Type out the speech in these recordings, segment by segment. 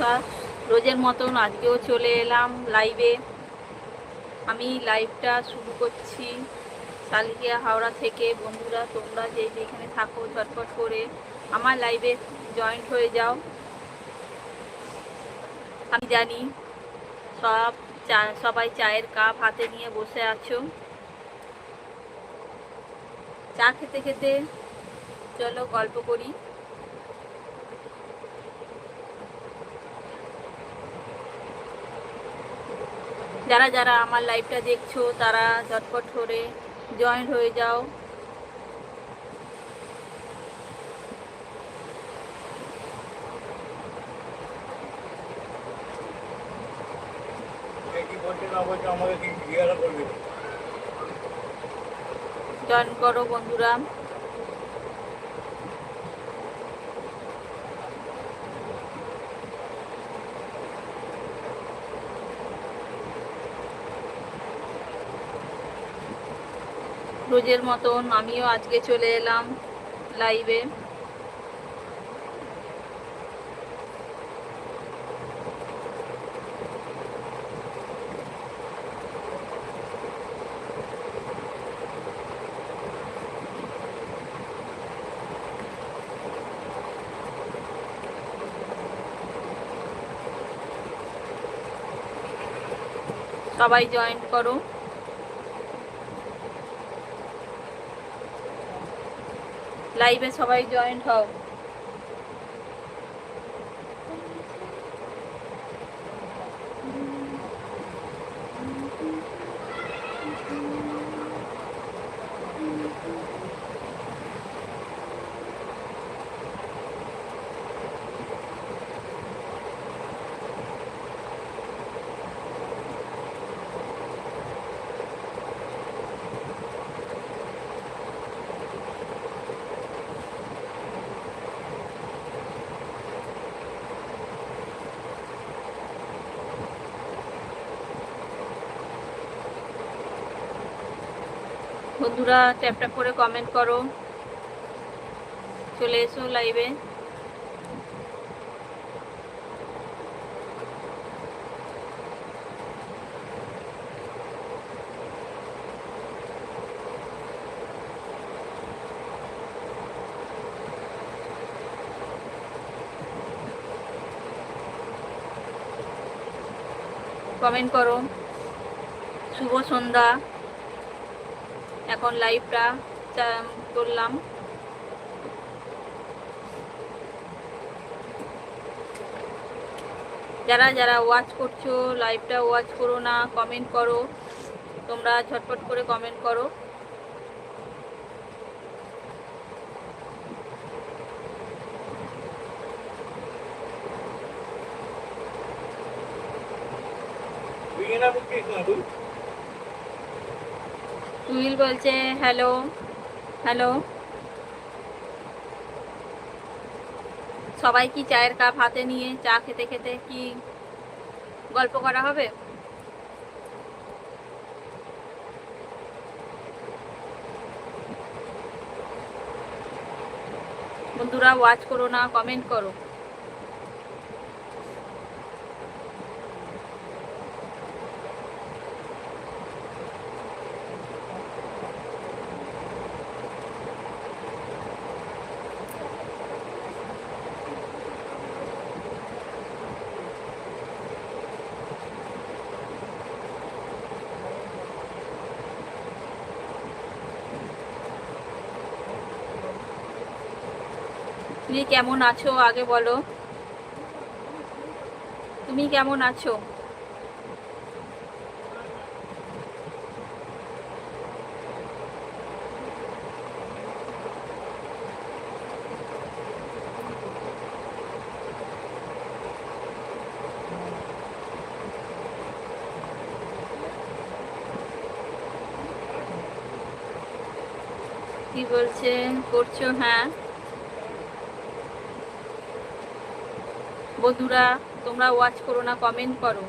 বিশ্বাস রোজের মতন আজকেও চলে এলাম লাইভে আমি লাইভটা শুরু করছি সালকিয়া হাওড়া থেকে। বন্ধুরা, তোমরা যে যেখানে থাকো ঝটপট করে আমার লাইভে জয়েন্ট হয়ে যাও। আমি জানি সব চা, সবাই চায়ের কাপ হাতে নিয়ে বসে আছো। চা খেতে খেতে চলো গল্প করি। যারা যারা আমার লাইভটা দেখছ তারা ঝটপট করে জয়েন্ট হয়ে যাও। জয়েন করো বন্ধুরা। রোজের মতন আমিও আজকে চলে এলাম লাইভে সবাই জয়েন করো। লাইভে সবাই জয়েন্ট হও। বন্ধুরা ট্যাপ করে কমেন্ট করো। চলে এসো লাইভে কমেন্ট করো। শুভ সন্ধ্যা। এখন লাইভটা করলাম। যারা যারা ওয়াচ করছ লাইভটা ওয়াচ করো না কমেন্ট করো। তোমরা ঝটপট করে কমেন্ট করো। তুই না তুই তুহিল বলছে হ্যালো হ্যালো সবাই কি চায়ের কাপ হাতে নিয়ে চা খেতে খেতে কি গল্প করা হবে? বন্ধুরা ওয়াচ করো না কমেন্ট করো তুমি কেমন আছো? আগে বলো। তুমি কেমন আছো? কি বলছে? করছ? হ্যাঁ। বন্ধুরা তোমরা ওয়াচ করো না কমেন্ট করো।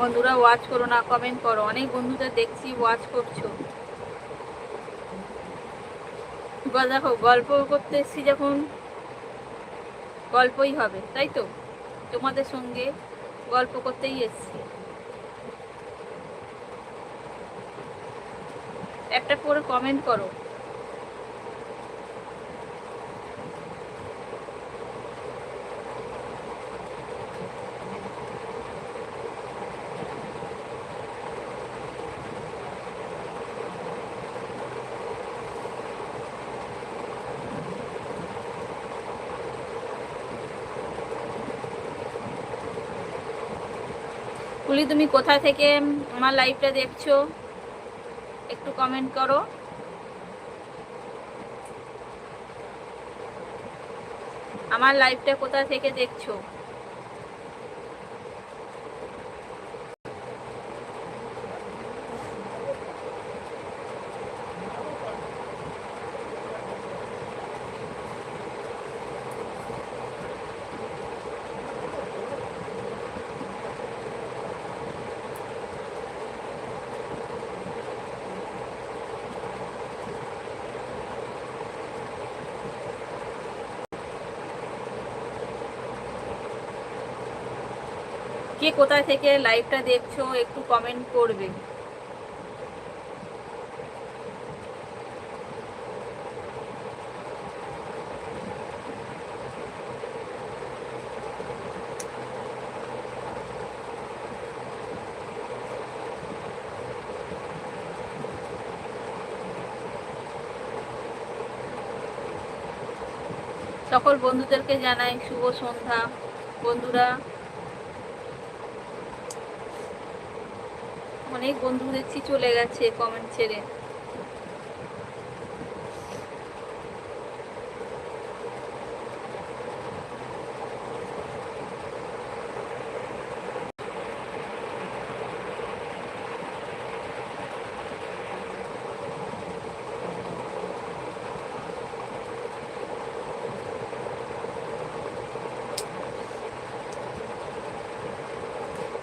বন্ধুরা ওয়াচ করো না কমেন্ট করো। অনেক বন্ধুদের দেখছি ওয়াচ করছ। দেখো, গল্প করতে যখন, গল্পই হবে, তাই তো? তোমাদের সঙ্গে গল্প করতেই এসছি। একটা করে কমেন্ট করো। কুলি তুমি কোথা থেকে আমার লাইভটা দেখছ? একটু কমেন্ট করো। আমার লাইভটা কোথা থেকে দেখছ? কে কোথায় থেকে লাইভটা দেখছ একটু কমেন্ট করবে। সকল বন্ধুদেরকে জানাই শুভ সন্ধ্যা। বন্ধুরা অনেক বন্ধু দেখছি চলে গেছে কমেন্ট ছেড়ে।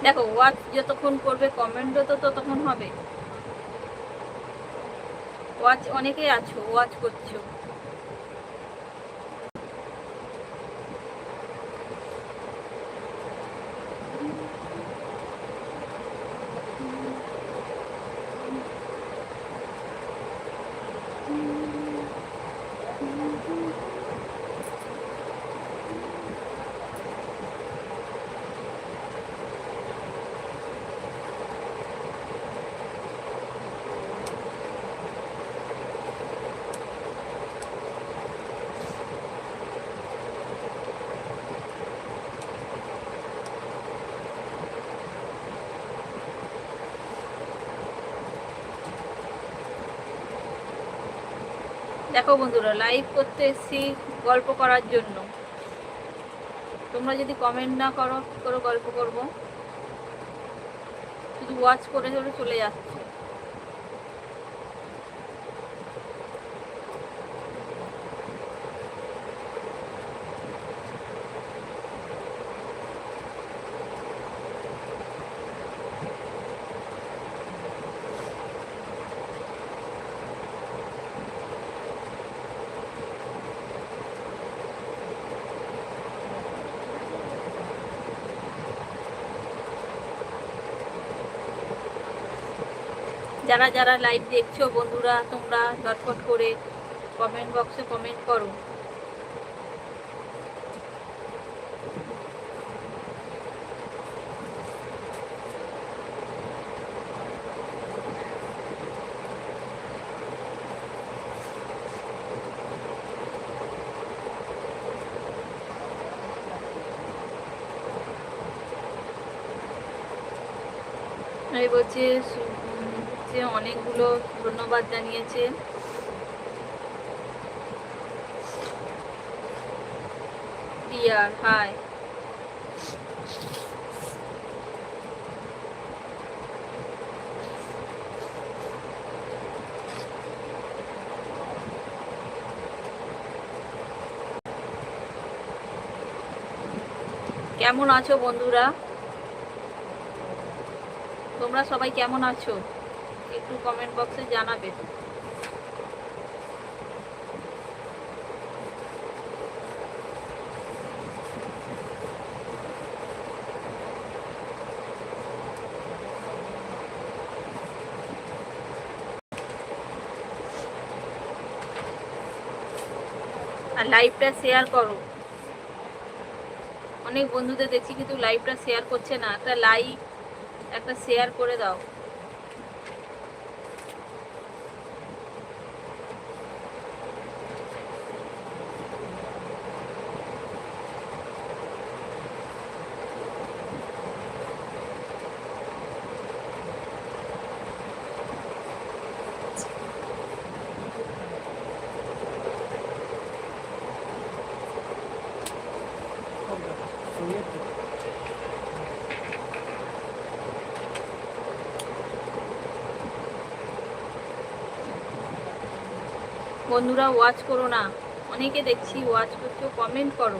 দেখো ওয়াচ যতক্ষণ করবে কমেন্টও তো ততক্ষণ হবে। ওয়াচ অনেকেই আছো ওয়াচ করছ। দেখো বন্ধুরা লাইভ করতে এসেছি গল্প করার জন্য। তোমরা যদি কমেন্ট না করো কি করে গল্প করব। শুধু ওয়াচ করে ধরে চলে যাচ্ছে। যারা যারা লাইভ দেখছ বন্ধুরা তোমরা ঝটপট করে কমেন্ট বক্সে কমেন্ট করো। এই বলছে সু- অনেকগুলো ধন্যবাদ জানিয়েছে। হাই। কেমন আছো বন্ধুরা? তোমরা সবাই কেমন আছো? একটু কমেন্ট বক্সে জানাবে। আর লাইভটা শেয়ার করো। অনেক বন্ধুদের দেখছি কিন্তু লাইভটা শেয়ার করছে না। একটা লাইক একটা শেয়ার করে দাও। বন্ধুরা ওয়াচ করো না। অনেকে দেখছি ওয়াচ করছ কমেন্ট করো।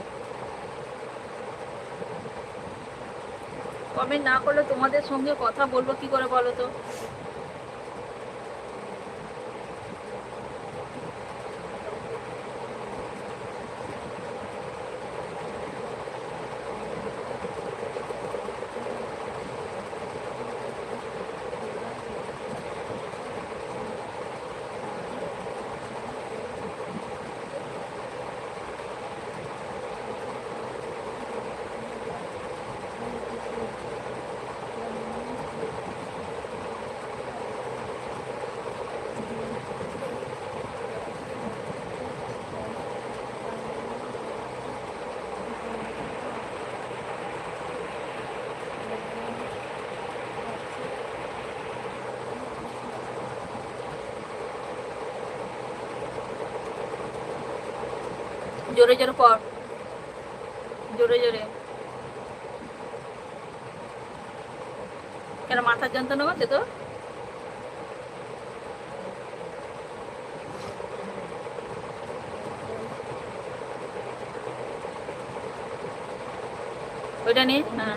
কমেন্ট না করলে তোমাদের সঙ্গে কথা বলব কি করে বলো তো? জোরে জোরে কর। জোরে জোরে। কেন মাথার যন্ত্রণা হচ্ছে তো ওইটা নিয়ে হ্যাঁ।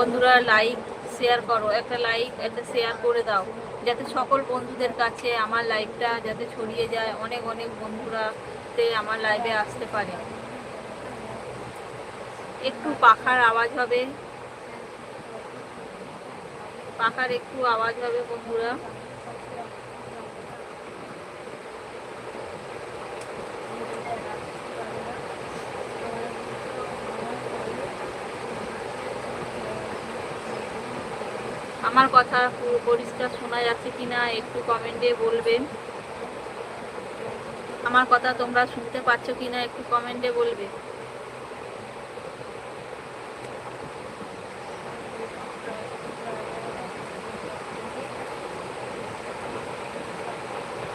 বন্ধুরা লাইক শেয়ার করো। একটা লাইক একটা শেয়ার করে দাও। যাতে সকল বন্ধুদের কাছে আমার লাইভটা যাতে ছড়িয়ে যায়। অনেক অনেক বন্ধুরাতে আমার লাইভে আসতে পারে। একটু পাখার আওয়াজ হবে। পাখার একটু আওয়াজ হবে বন্ধুরা। আমার কথা পরিষ্কার শোনা যাচ্ছে কিনা একটু কমেন্টে বলবেন আমার কথা তোমরা শুনতে পাচ্ছ কিনা একটু কমেন্টে বলবে।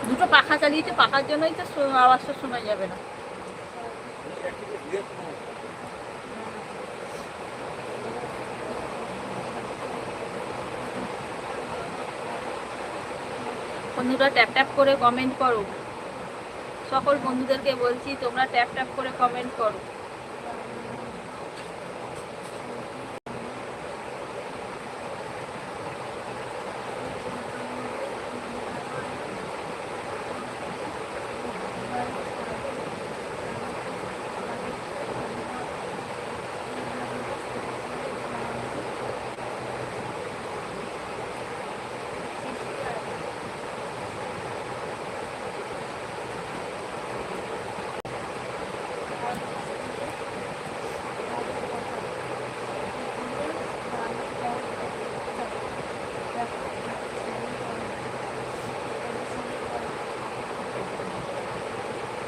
দুটো পাখা চালিয়েছে, পাখার জন্যই তো আওয়াজটা শোনা যাবে না। বন্ধুরা ট্যাপ ট্যাপ করে কমেন্ট করো। সকল বন্ধুদেরকে বলছি, তোমরা ট্যাপ ট্যাপ করে কমেন্ট করো।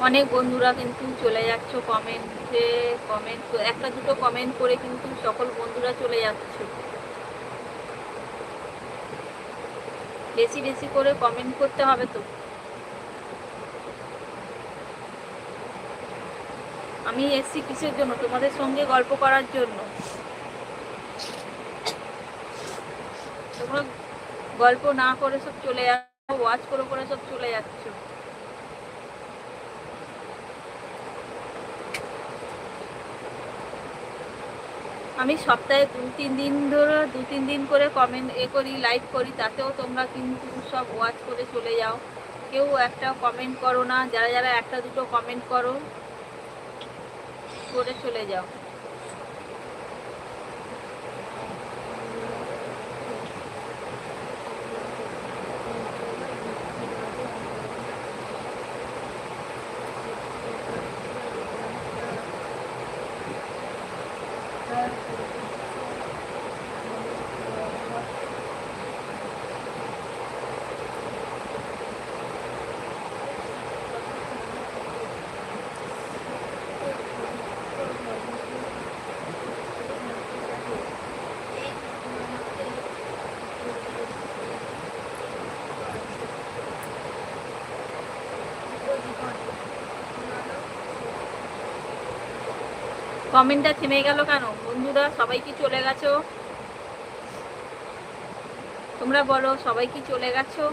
অনেক বন্ধুরা কিন্তু চলে যাচ্ছ কমেন্টে কমেন্ট একটা দুটো কমেন্ট করে কিন্তু সকল বন্ধুরা চলে যাচ্ছ। বেশি বেশি করে কমেন্ট করতে হবে তো। আমি এসছি কিসের জন্য? তোমাদের সঙ্গে গল্প করার জন্য। তোমরা গল্প না করে সব চলে যাচ্ছ ওয়াচ করে করে সব চলে যাচ্ছ। আমি সপ্তাহে দু, তিন দিন ধরে, দু, তিন দিন করে কমেন্ট এ করি লাইভ করি, তাতেও তোমরা কিন্তু সব ওয়াচ করে চলে যাও। কেউ একটা কমেন্ট করো না, যারা যারা একটা দুটো কমেন্ট করো, করে চলে যাও। কমেন্টটা থেমে গেল কেন? বন্ধুরা, সবাই কি চলে গেছো? তোমরা বলো, সবাই কি চলে গেছো?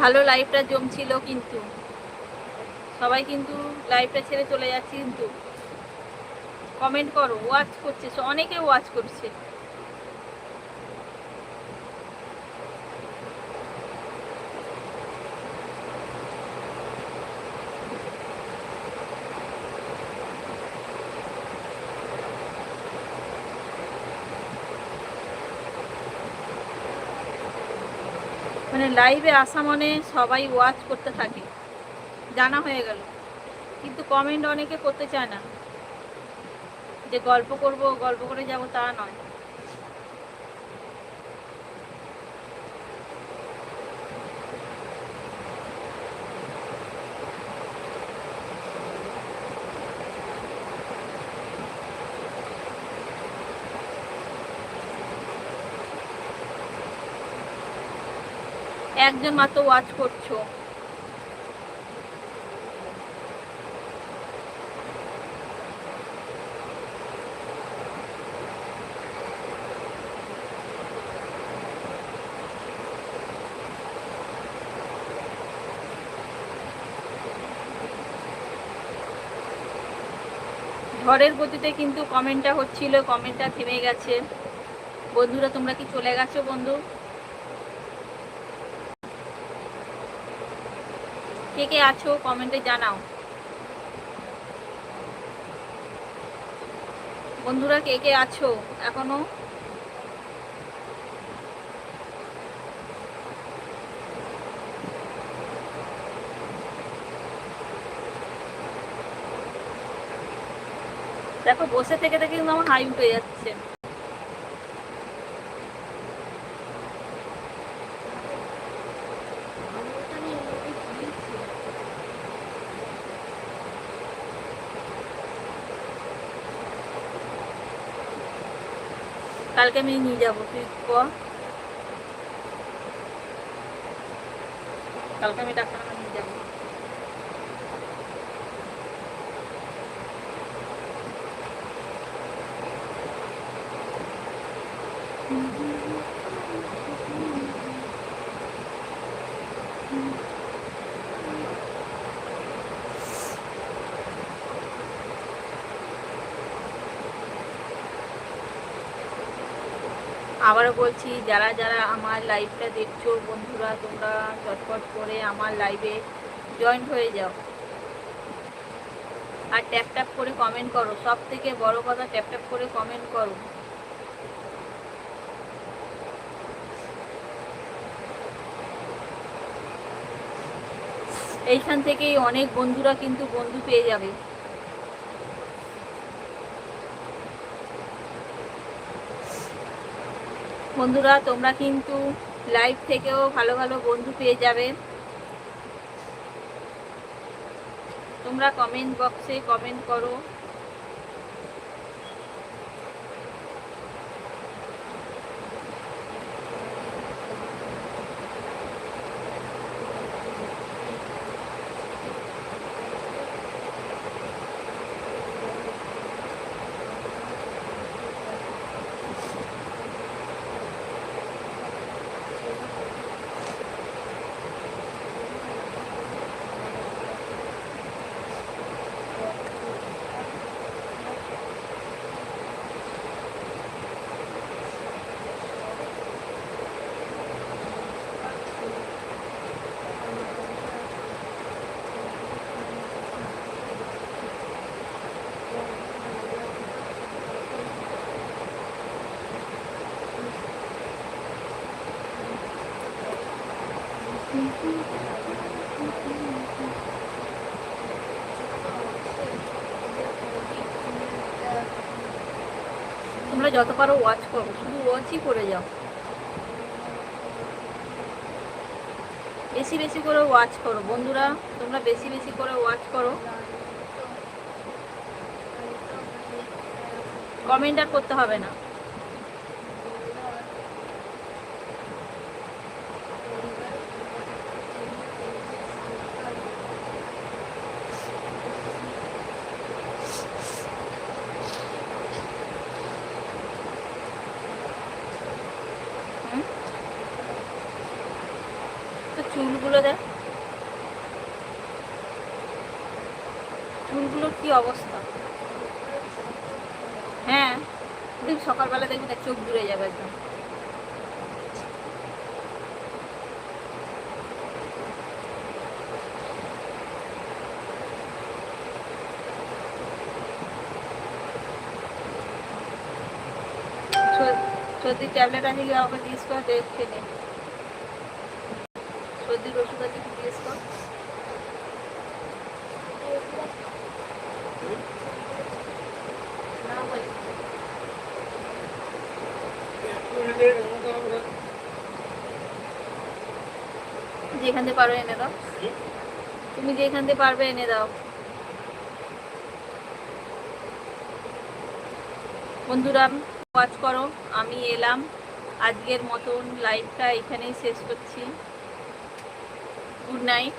ভালো লাইফটা জমছিল কিন্তু। সবাই কিন্তু লাইফটা ছেড়ে চলে যাচ্ছে কিন্তু। কমেন্ট করো ওয়াচ করছে, অনেকে ওয়াচ করছে। মানে লাইভে আসা মানে সবাই ওয়াচ করতে থাকে। জানা হয়ে গেল। কিন্তু কমেন্ট অনেকে করতে চায় না। যে গল্প করব, গল্প করে যাব তা নয়। একজন মাত্র ওয়াচ করছ। ঝড়ের গতিতে কিন্তু কমেন্টটা হচ্ছিল কমেন্টটা থেমে গেছে। বন্ধুরা, তোমরা কি চলে গেছো বন্ধু? কে কে আছো কমেন্টে জানাও। বন্ধুরা, কে কে আছো এখনও? দেখো, বসে থেকে থেকে কিন্তু আমার হাই উঠে যাচ্ছে। কালকে আমি নিয়ে যাব তুই কর কালকে আমি ডাক্তারখানা নিয়ে যাব আবারও বলছি, যারা যারা আমার লাইভটা দেখছ, বন্ধুরা, তোমরা চটপট করে আমার লাইভে জয়েন্ট হয়ে যাও। আর ট্যাপ ট্যাপ করে কমেন্ট করো। সব থেকে বড় কথা ট্যাপ ট্যাপ করে কমেন্ট করো। এইখান থেকেই অনেক বন্ধুরা কিন্তু বন্ধু পেয়ে যাবে। বন্ধুরা, তোমরা কিন্তু লাইভ থেকেও ভালো ভালো বন্ধু পেয়ে যাবে। তোমরা কমেন্ট বক্সে কমেন্ট করো। যত পারো ওয়াচ করো, শুধু ওয়াচই করে যাও। বেশি বেশি করে ওয়াচ করো। বন্ধুরা, তোমরা বেশি বেশি করে ওয়াচ করো। কমেন্ট আর করতে হবে না হুম? তো চুলগুলো দেখ চুলগুলোর কি অবস্থা হ্যাঁ দেখ সকালবেলা দেখবি না চোখ জুড়ে যাবে একদম সর- সর্দির ট্যাবলেট আছে আমাকে জিজ্ঞেস কর দেখে নে সর্দির ওষুধ আছে কি কর। যেখান থেকে পারো এনে দাও। তুমি যেখান থেকে পারবে এনে দাও। বন্ধুরা ওয়াচ করো। আমি এলাম। আজকের মতন লাইভটা এখানেই শেষ করছি। Good night